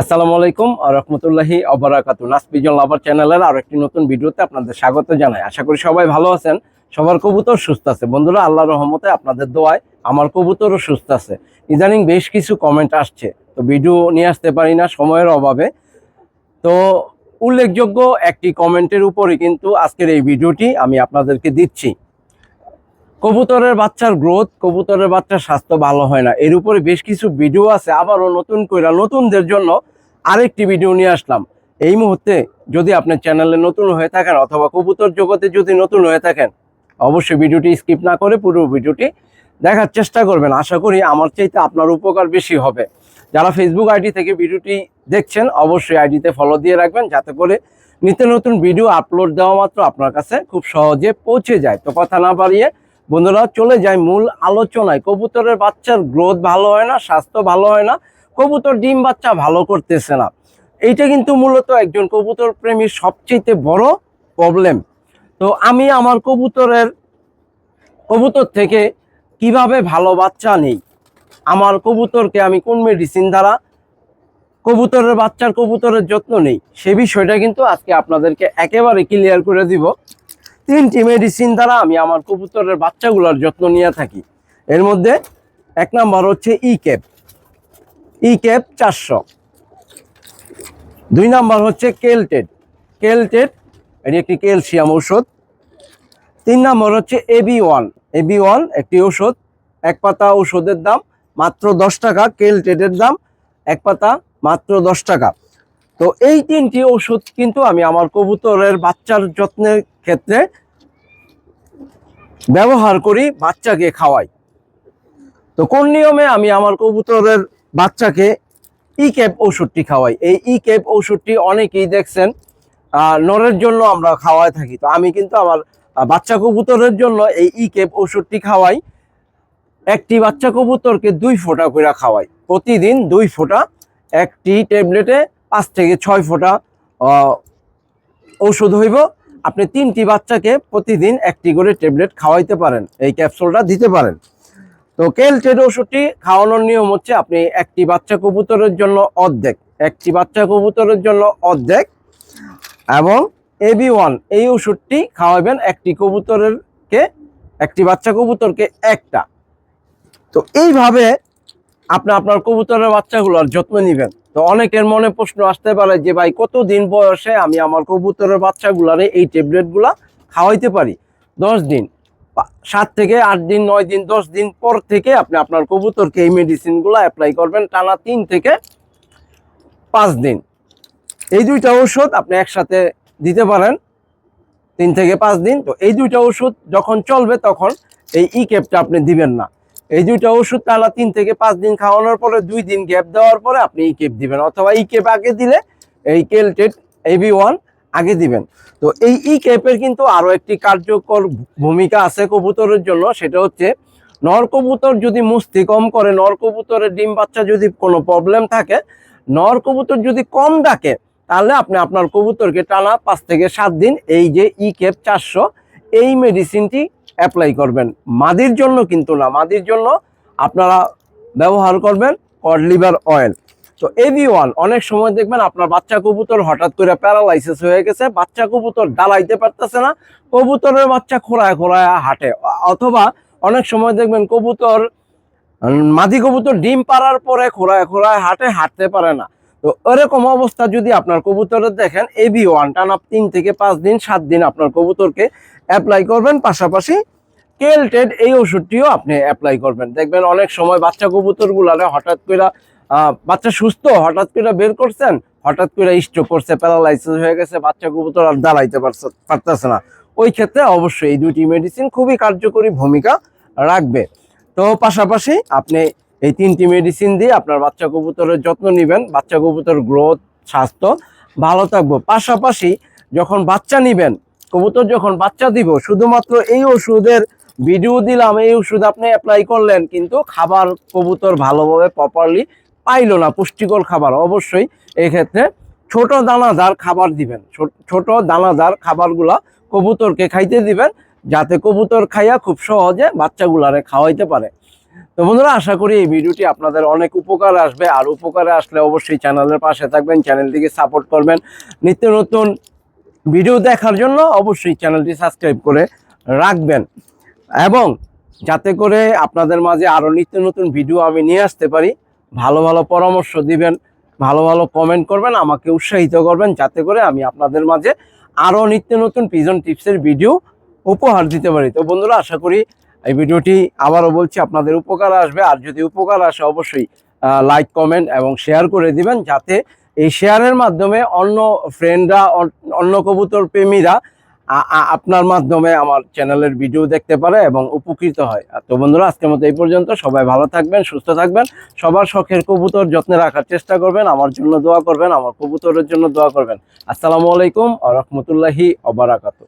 আসসালামু আলাইকুম রহমতুল্লাহি অবরাকাতু নাসপিজন লাভার চ্যানেলের আরও একটি নতুন ভিডিওতে আপনাদের স্বাগত জানাই। আশা করি সবাই ভালো আছেন, সবার কবুতর সুস্থ আছে। বন্ধুরা আল্লাহ রহমতে আপনাদের দোয়ায় আমার কবুতরও সুস্থ আছে। ইদানিং বেশ কিছু কমেন্ট আসছে, তো ভিডিও নিয়ে আসতে পারি না, সময়ের অভাবে। তো উল্লেখযোগ্য একটি কমেন্টের উপরে কিন্তু আজকের এই ভিডিওটি আমি আপনাদেরকে দিচ্ছি। কবুতরের বাচ্চার গ্রোথ কবুতরের বাচ্চার স্বাস্থ্য ভালো হয় না। এর উপরে বেশ কিছু ভিডিও আছে, আবারও নতুন করে নতুনদের জন্য আরেকটি ভিডিও নিয়ে আসলাম। এই মুহূর্তে যদি আপনার চ্যানেলে নতুন হয়ে থাকেন অথবা কবুতর জগতে যদি নতুন হয়ে থাকেন, অবশ্যই ভিডিওটি স্কিপ না করে পুরো ভিডিওটি দেখার চেষ্টা করবেন। আশা করি আমার চাইতে আপনার উপকার বেশি হবে। যারা ফেসবুক আইডি থেকে ভিডিওটি দেখছেন, অবশ্যই আইডিতে ফলো দিয়ে রাখবেন, যাতে করে নিত্য নতুন ভিডিও আপলোড দেওয়া মাত্র আপনার কাছে খুব সহজে পৌঁছে যায়। তো কথা না বাড়িয়ে বন্ধুরা, চলে যায় মূল আলোচনায়। কবুতরের বাচ্চার গ্রোথ ভালো হয় না, স্বাস্থ্য ভালো হয় না, কবুতর ডিম বাচ্চা ভালো করতেছে না। এইটা কিন্তু মূলত একজন কবুতর প্রেমীর সবচেয়ে বড় প্রবলেম তো আমি আমার কবুতরের, কবুতর থেকে কীভাবে ভালো বাচ্চা নেই, আমার কবুতরকে আমি কোন মেডিসিন দ্বারা কবুতরের বাচ্চার কবুতরের যত্ন নেই, সে বিষয়টা কিন্তু আজকে আপনাদেরকে একেবারে ক্লিয়ার করে দিব। তিনটি মেডিসিন দ্বারা আমি আমার কবুতরের বাচ্চাগুলোর যত্ন নিয়ে থাকি। এর মধ্যে এক নাম্বার হচ্ছে ই ক্যাপ ই ক্যাপ চারশো। দুই নাম্বার হচ্ছে কেলটেড কেলটেড এটি একটি ক্যালসিয়াম ঔষধ। তিন নম্বর হচ্ছে এবি ওয়ান এবি ওয়ান একটি ওষুধ এক পাতা ওষুধের দাম মাত্র দশ টাকা কেলটেডের দাম এক পাতা মাত্র দশ টাকা। তো এই তিনটি ওষুধ কিন্তু আমি আমার কবুতরের বাচ্চার যত্নের ক্ষেত্রে ব্যবহার করি বাচ্চাকে খাওয়াই। তো কোন নিয়মে আমি আমার কবুতরের বাচ্চাকে ই ক্যাপ ওষুধটি খাওয়াই? এই ই ক্যাপ ওষুধটি অনেকেই দেখছেন নরের জন্য আমরা খাওয়াই থাকি। তো আমি কিন্তু আমার বাচ্চা কবুতরের জন্য এই ই ক্যাপ ওষুধটি খাওয়াই। একটি বাচ্চা কবুতরকে দুই ফোঁটা করে খাওয়াই। প্রতিদিন দুই ফোঁটা একটি ট্যাবলেটে পাঁচ থেকে ছয় ফোঁটা ওষুধ হইব। আপনি তিনটি বাচ্চাকে প্রতিদিন একটি করে ট্যাবলেট খাওয়াইতে পারেন, এই ক্যাপসুলটা দিতে পারেন। তো কেলটেড ওষুধটি খাওয়ানোর নিয়ম হচ্ছে আপনি একটি বাচ্চা কবুতরের জন্য অর্ধেক, একটি বাচ্চা কবুতরের জন্য অর্ধেক এবং এবি ওয়ান, এই ওষুধটি খাওয়াবেন একটি কবুতরের কে একটি বাচ্চা কবুতরকে একটা। তো এইভাবে আপনি আপনার কবুতরের বাচ্চাগুলোর যত্ন নেবেন। তো অনেকের মনে প্রশ্ন আসতে পারে যে, ভাই, কতদিন বয়সে আমি আমার কবুতরের বাচ্চাগুলারে এই ট্যাবলেটগুলা খাওয়াইতে পারি? দশ দিন সাত থেকে আট দিন, নয় দিন, দশ দিন পর থেকে আপনি আপনার কবুতরকে এই মেডিসিনগুলো অ্যাপ্লাই করবেন, টানা তিন থেকে পাঁচ দিন। এই দুইটা ওষুধ আপনি একসাথে দিতে পারেন, তিন থেকে পাঁচ দিন। তো এই দুইটা ওষুধ যখন চলবে তখন এই ই ক্যাপটা আপনি দিবেন না। এই দুইটা ওষুধ টানা তিন থেকে পাঁচ দিন খাওয়ানোর পরে দুই দিন গ্যাপ দেওয়ার পরে আপনি ই কেপ দিবেন। অথবা ই কেপ আগে দিলে এই কেলটেড এবি ওয়ান আগে দিবেন। তো এই ই ক্যাপের কিন্তু আরও একটি কার্যকর ভূমিকা আছে কবুতরের জন্য। সেটা হচ্ছে নর কবুতর যদি মুস্তি কম করে, নর কবুতরের ডিম বাচ্চা যদি কোনো প্রবলেম থাকে, নর কবুতর যদি কম ডাকে, তাহলে আপনি আপনার কবুতরকে টানা পাঁচ থেকে সাত দিন এই যে ই ক্যাপ চারশো, এই মেডিসিনটি অ্যাপ্লাই করবেন। মাদির জন্য কিন্তু না, মাদির জন্য আপনারা ব্যবহার করবেন কড লিভার অয়েল তো এভি ওয়ান অনেক সময় দেখবেন আপনার বাচ্চা কবুতর হঠাৎ করে প্যারালাইসিস হয়ে গেছে, বাচ্চা কবুতর দাঁড়াইতে পারতেছে না, কবুতরের বাচ্চা খোড়ায় খোড়ায় হাঁটে। অথবা অনেক সময় দেখবেন কবুতর মাদি কবুতর ডিম পাড়ার পরে খোড়ায় খোড়ায় হাঁটে, হাঁটতে পারে না। তো এরকম অবস্থা যদি আপনার কবুতরের দেখেন এবি ওয়ান টানা তিন থেকে পাঁচ দিন, সাত দিন আপনার কবুতরকে অ্যাপ্লাই করবেন। পাশাপাশি কেলটেড এই ওষুধটিও আপনি অ্যাপ্লাই করবেন। দেখবেন অনেক সময় বাচ্চা কবুতর গুলারে হঠাৎ করে বাচ্চা সুস্থ হঠাৎ করে বের করছেন, হঠাৎ করে স্ট্রোক করছে প্যারালাইসিস হয়ে গেছে, বাচ্চা কবুতর আর দাঁড়াইতে পারতেছে না। ওই ক্ষেত্রে অবশ্যই এই দুটি মেডিসিন খুবই কার্যকরী ভূমিকা রাখবে। তো পাশাপাশি আপনি এই তিনটি মেডিসিন দিয়ে আপনার বাচ্চা কবুতরের যত্ন নেবেন, বাচ্চা কবুতর গ্রোথ স্বাস্থ্য ভালো থাকব। পাশাপাশি যখন বাচ্চা নিবেন, কবুতর যখন বাচ্চা দিব, শুধুমাত্র এই ওষুধের ভিডিও দিলাম, এই ওষুধ আপনি অ্যাপ্লাই করলেন, কিন্তু খাবার কবুতর ভালোভাবে প্রপারলি পাইলো না, পুষ্টিকর খাবার। অবশ্যই এক্ষেত্রে ছোট দানাদার খাবার দিবেন। ছোট- দানাদার খাবারগুলা কবুতরকে খাইতে দিবেন, যাতে কবুতর খাইয়া খুব সহজে বাচ্চাগুলারে খাওয়াইতে পারে। তো বন্ধুরা, আশা করি এই ভিডিওটি আপনাদের অনেক উপকার আসবে। আর উপকারে আসলে অবশ্যই চ্যানেলের পাশে থাকবেন, চ্যানেলটিকে সাপোর্ট করবেন। নিত্য নতুন ভিডিও দেখার জন্য অবশ্যই চ্যানেলটি সাবস্ক্রাইব করে রাখবেন। এবং যাতে করে আপনাদের মাঝে আরও নিত্য নতুন ভিডিও আমি নিয়ে আসতে পারি, ভালো ভালো পরামর্শ দিবেন, ভালো ভালো কমেন্ট করবেন, আমাকে উৎসাহিত করবেন, যাতে করে আমি আপনাদের মাঝে আরও নিত্য নতুন পিজন টিপসের ভিডিও উপহার দিতে পারি। তো বন্ধুরা, আশা করি এই ভিডিওটি আবারও বলছি, আপনাদের উপকার আসবে। আর যদি উপকার আসে, অবশ্যই লাইক কমেন্ট এবং শেয়ার করে দিবেন যাতে এই শেয়ারের মাধ্যমে অন্য ফ্রেন্ডরা অন্য কবুতর প্রেমীরা আপনার মাধ্যমে আমার চ্যানেলের ভিডিও দেখতে পারে এবং উপকৃত হয়। তো বন্ধুরা, আজকের মতো এই পর্যন্ত। সবাই ভালো থাকবেন, সুস্থ থাকবেন। সবার শখের কবুতর যত্নে রাখার চেষ্টা করবেন। আমার জন্য দোয়া করবেন, আমার কবুতরের জন্য দোয়া করবেন। আসসালামু আলাইকুম আ রহমতুল্লাহি অবরাকাতু